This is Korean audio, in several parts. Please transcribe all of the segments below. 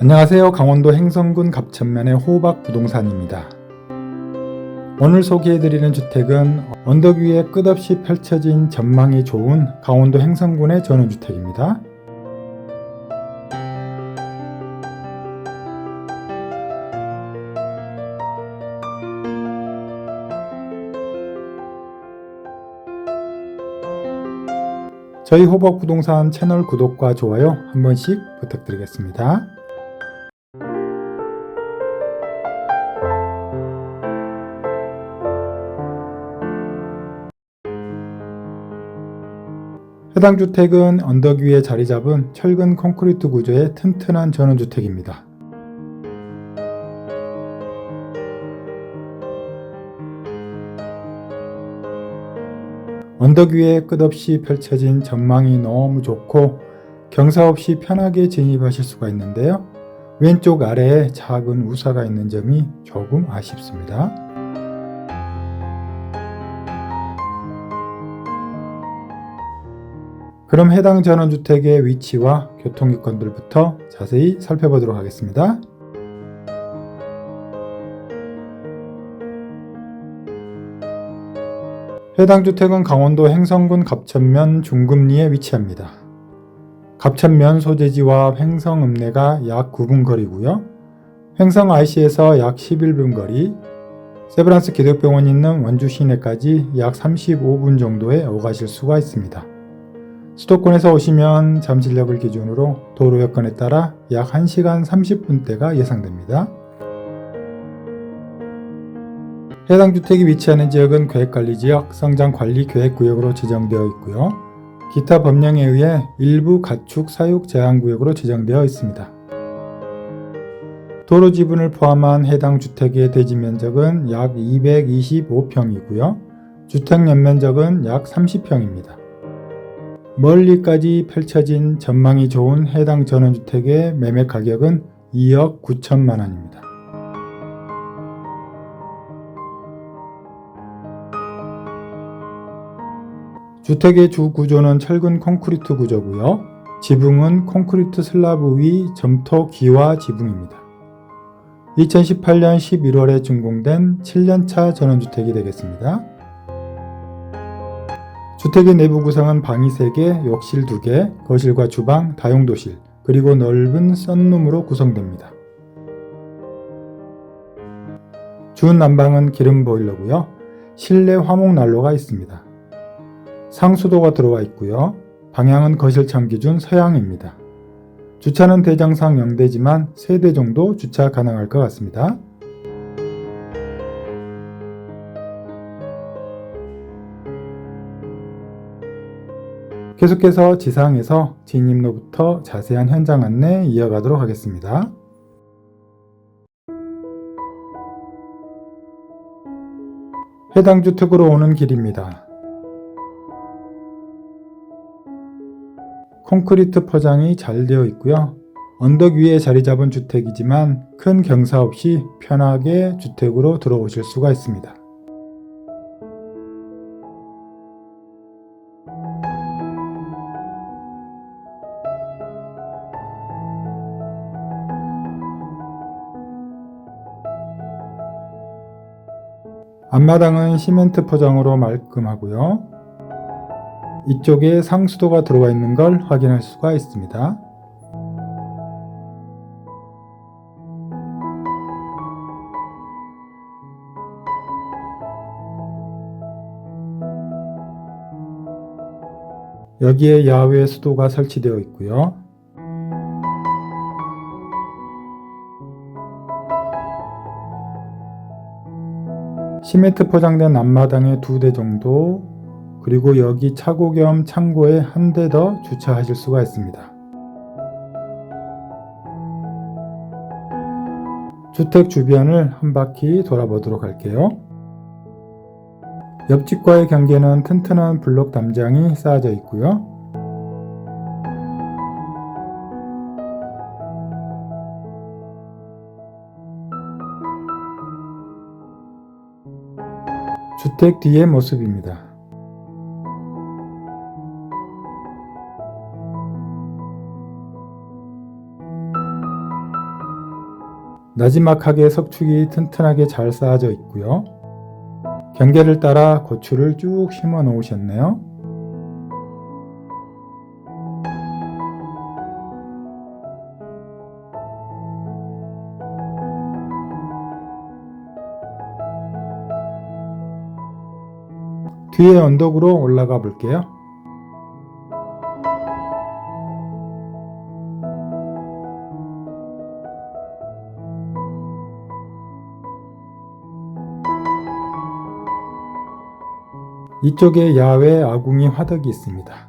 안녕하세요. 강원도 행성군 갑천면의 호박 부동산입니다. 오늘 소개해드리는 주택은 언덕 위에 끝없이 펼쳐진 전망이 좋은 강원도 행성군의 전원주택입니다. 저희 호박 부동산 채널 구독과 좋아요 한 번씩 부탁드리겠습니다. 해당 주택은 언덕 위에 자리 잡은 철근 콘크리트 구조의 튼튼한 전원주택입니다. 언덕 위에 끝없이 펼쳐진 전망이 너무 좋고 경사 없이 편하게 진입하실 수가 있는데요. 왼쪽 아래에 작은 우사가 있는 점이 조금 아쉽습니다. 그럼 해당 전원주택의 위치와 교통요건들부터 자세히 살펴보도록 하겠습니다. 해당 주택은 강원도 행성군 갑천면 중금리에 위치합니다. 갑천면 소재지와 횡성 읍내가 약 9분 거리고요. 횡성 IC에서 약 11분 거리, 세브란스 기독병원 있는 원주 시내까지 약 35분 정도에 오가실 수가 있습니다. 수도권에서 오시면 잠실역을 기준으로 도로 여건에 따라 약 1시간 30분대가 예상됩니다. 해당 주택이 위치하는 지역은 계획관리지역, 성장관리계획구역으로 지정되어 있고요. 기타 법령에 의해 일부 가축 사육 제한구역으로 지정되어 있습니다. 도로 지분을 포함한 해당 주택의 대지 면적은 약 225평이고요. 주택 연면적은 약 30평입니다. 멀리까지 펼쳐진 전망이 좋은 해당 전원주택의 매매 가격은 2억 9천만 원입니다. 주택의 주 구조는 철근 콘크리트 구조고요. 지붕은 콘크리트 슬라브 위 점토 기와 지붕입니다. 2018년 11월에 준공된 7년차 전원주택이 되겠습니다. 주택의 내부 구성은 방이 3개, 욕실 2개, 거실과 주방, 다용도실, 그리고 넓은 썬룸으로 구성됩니다. 준 난방은 기름 보일러고요. 실내 화목 난로가 있습니다. 상수도가 들어와 있고요. 방향은 거실창 기준 서양입니다. 주차는 대장상 0대지만 3대 정도 주차 가능할 것 같습니다. 계속해서 지상에서 진입로부터 자세한 현장 안내 이어가도록 하겠습니다. 해당 주택으로 오는 길입니다. 콘크리트 포장이 잘 되어 있고요. 언덕 위에 자리 잡은 주택이지만 큰 경사 없이 편하게 주택으로 들어오실 수가 있습니다. 앞마당은 시멘트 포장으로 말끔하고요. 이쪽에 상수도가 들어가 있는 걸 확인할 수가 있습니다. 여기에 야외 수도가 설치되어 있고요. 시멘트 포장된 앞마당에 두 대 정도 그리고 여기 차고 겸 창고에 한 대 더 주차하실 수가 있습니다. 주택 주변을 한 바퀴 돌아보도록 할게요. 옆집과의 경계는 튼튼한 블록 담장이 쌓아져 있고요. 주택 뒤의 모습입니다. 나지막하게 석축이 튼튼하게 잘 쌓아져 있고요. 경계를 따라 고추를 쭉 심어 놓으셨네요. 뒤에 언덕으로 올라가 볼게요. 이쪽에 야외 아궁이 화덕이 있습니다.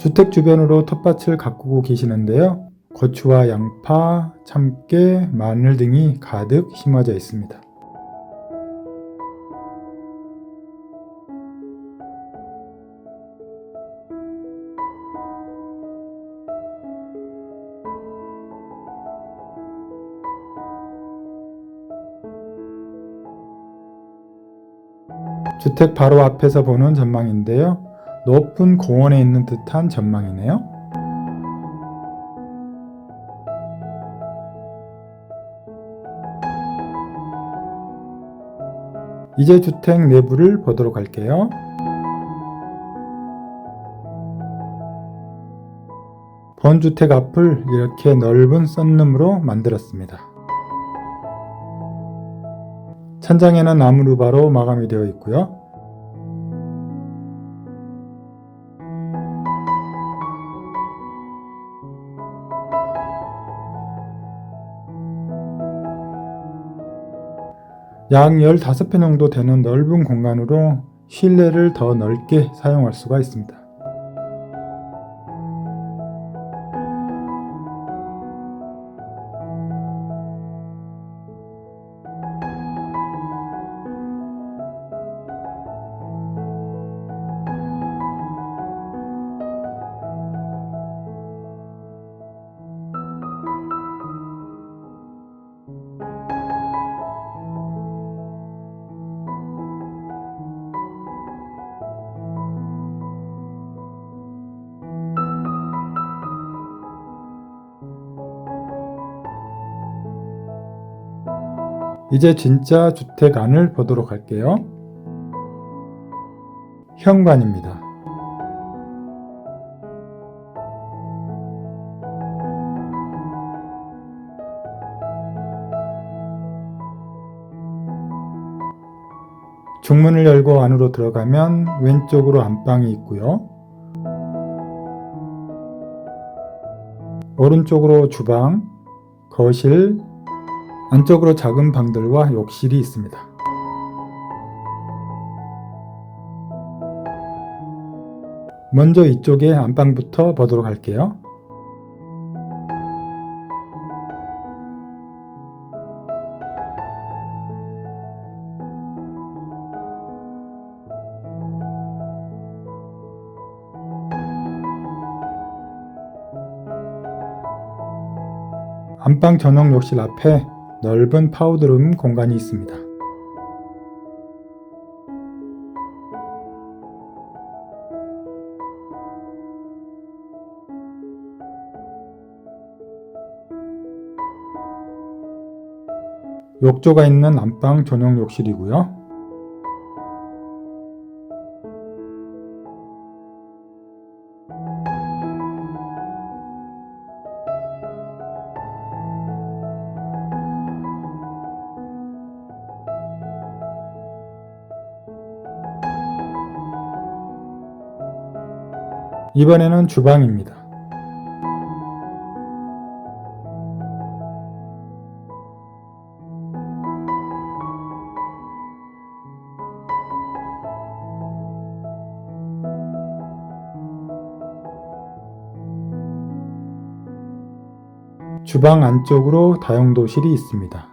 주택 주변으로 텃밭을 가꾸고 계시는데요. 고추와 양파, 참깨, 마늘 등이 가득 심어져 있습니다. 주택 바로 앞에서 보는 전망인데요. 높은 공원에 있는 듯한 전망이네요. 이제 주택 내부를 보도록 할게요. 본주택 앞을 이렇게 넓은 썬룸으로 만들었습니다. 천장에는 나무루바로 마감이 되어 있고요. 약 15배 정도 되는 넓은 공간으로 실내를 더 넓게 사용할 수가 있습니다. 이제 진짜 주택 안을 보도록 할게요. 현관입니다. 중문을 열고 안으로 들어가면 왼쪽으로 안방이 있고요. 오른쪽으로 주방, 거실, 안쪽으로 작은 방들과 욕실이 있습니다. 먼저 이쪽에 안방부터 보도록 할게요. 안방 전용 욕실 앞에 넓은 파우더룸 공간이 있습니다. 욕조가 있는 안방 전용 욕실이고요. 이번에는 주방입니다. 주방 안쪽으로 다용도실이 있습니다.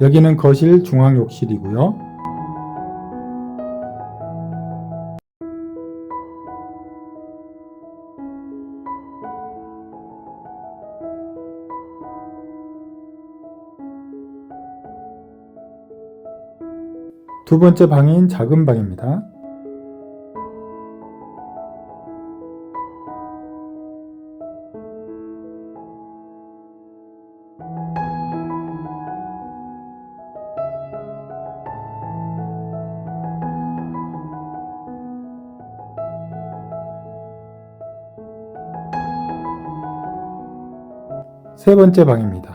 여기는 거실 중앙 욕실이고요. 두 번째 방인 작은 방입니다. 세 번째 방입니다.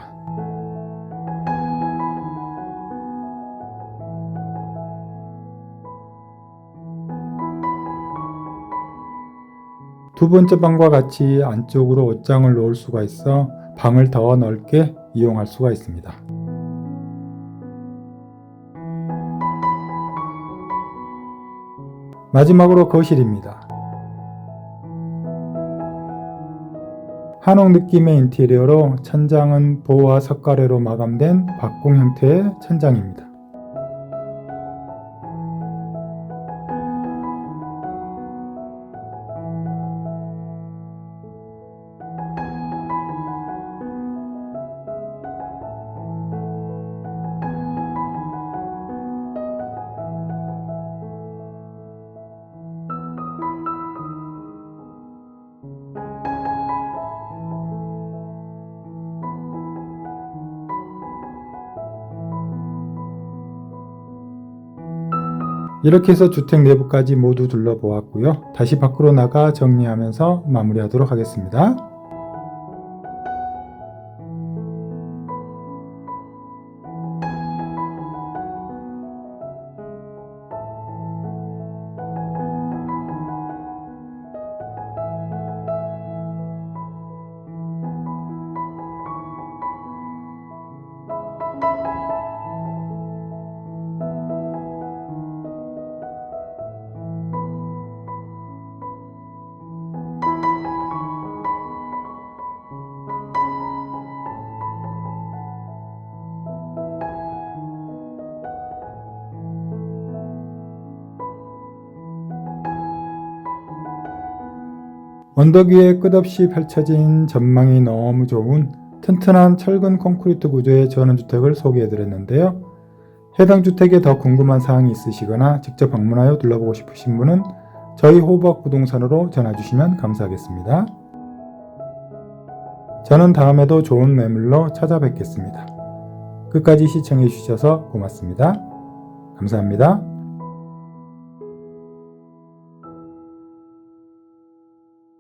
두 번째 방과 같이 안쪽으로 옷장을 놓을 수가 있어 방을 더 넓게 이용할 수가 있습니다. 마지막으로 거실입니다. 한옥 느낌의 인테리어로 천장은 보와 석가래로 마감된 박공 형태의 천장입니다. 이렇게 해서 주택 내부까지 모두 둘러보았고요. 다시 밖으로 나가 정리하면서 마무리하도록 하겠습니다. 언덕 위에 끝없이 펼쳐진 전망이 너무 좋은 튼튼한 철근 콘크리트 구조의 전원주택을 소개해드렸는데요. 해당 주택에 더 궁금한 사항이 있으시거나 직접 방문하여 둘러보고 싶으신 분은 저희 호박 부동산으로 전화주시면 감사하겠습니다. 저는 다음에도 좋은 매물로 찾아뵙겠습니다. 끝까지 시청해주셔서 고맙습니다. 감사합니다.